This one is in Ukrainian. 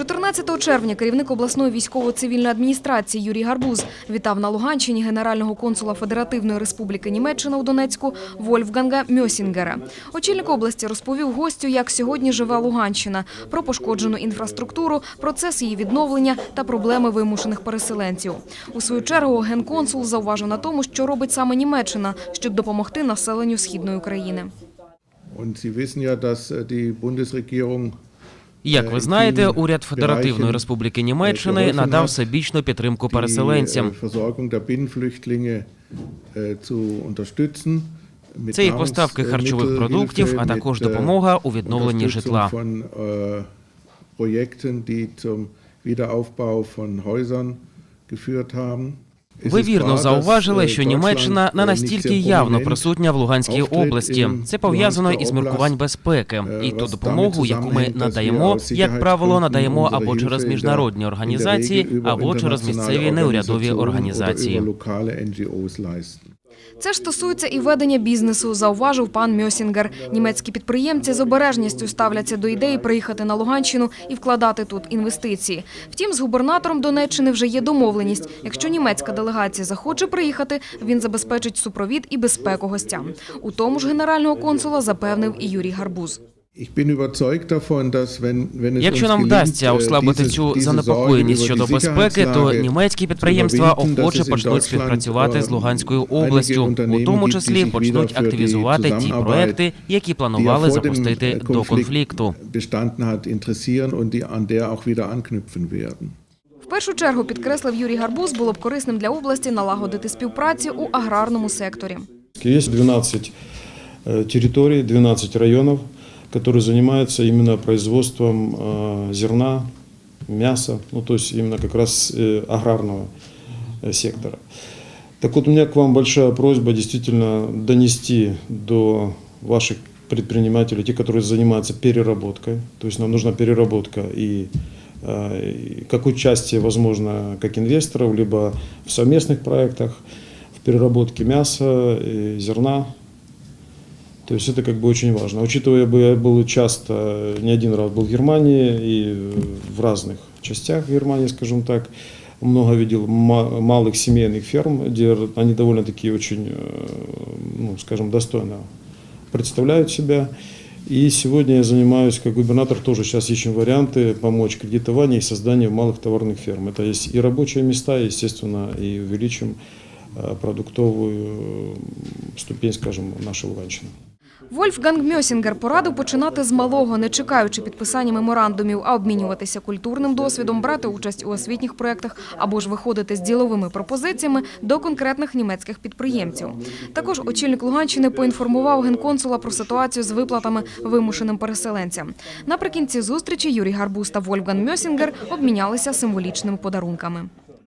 14 червня керівник обласної військово-цивільної адміністрації Юрій Гарбуз вітав на Луганщині генерального консула Федеративної Республіки Німеччина у Донецьку Вольфганга Мьосінгера. Очільник області розповів гостю, як сьогодні живе Луганщина, про пошкоджену інфраструктуру, процес її відновлення та проблеми вимушених переселенців. У свою чергу генконсул зауважив на тому, що робить саме Німеччина, щоб допомогти населенню східної України. Und Sie wissen ja, äh, Як ви знаєте, уряд Федеративної Республіки Німеччини надав всебічну підтримку переселенцям. äh, äh, Це і поставки харчових продуктів, а також äh, допомога у відновленні житла. äh, Projekten, die zum Wiederaufbau von Häusern geführt haben. Ви вірно зауважили, що Німеччина не äh, настільки явно присутня в Луганській області. Це пов'язано із міркувань безпеки. е, І ту допомогу, яку ми надаємо, як правило, надаємо або через міжнародні організації, або через місцеві неурядові організації. Це ж стосується і ведення бізнесу, зауважив пан Мьосінгер. Німецькі підприємці з обережністю ставляться до ідеї приїхати на Луганщину і вкладати тут інвестиції. Втім, з губернатором Донеччини вже є домовленість. Якщо німецька делегація захоче приїхати, він забезпечить супровід і безпеку гостям. У тому ж генерального консула запевнив і Юрій Гарбуз. Якщо нам вдасться äh, ослабити цю занепокоєність щодо безпеки, то німецькі підприємства охоче почнуть співпрацювати з äh, Луганською областю, у тому числі почнуть активізувати ті проекти, які планували запустити äh, до конфлікту. В першу чергу підкреслив Юрій Гарбуз, було б корисним для області налагодити співпрацю у аграрному секторі. Есть 12 э, территорий, 12 районов, которые занимаются именно производством э, зерна, мяса, ну то есть именно как раз э, аграрного э, сектора. Так вот, у меня к вам большая просьба действительно донести до ваших предпринимателей, те, которые занимаются переработкой, то есть нам нужна переработка и как участие, возможно, как инвесторов, либо в совместных проектах, в переработке мяса, зерна. То есть это как бы очень важно. Учитывая, бы я был часто, не один раз был в Германии и в разных частях Германии, скажем так, много видел ма- малых семейных ферм, где они довольно-таки очень, э, ну, скажем, достойно представляют себя. И сегодня я занимаюсь, как губернатор, тоже сейчас ищем варианты помочь кредитованию и созданию малых товарных ферм. Это есть и рабочие места, естественно, и увеличим э, продуктовую э, ступень, скажем, нашей Луганщины. Вольфганг Мьосінгер порадив починати з малого, не чекаючи підписання меморандумів, а обмінюватися культурним досвідом, брати участь у освітніх проєктах або ж виходити з діловими пропозиціями до конкретних німецьких підприємців. Також очільник Луганщини поінформував генконсула про ситуацію з виплатами вимушеним переселенцям. Наприкінці зустрічі Юрій Гарбуз та Вольфганг Мьосінгер обмінялися символічними подарунками.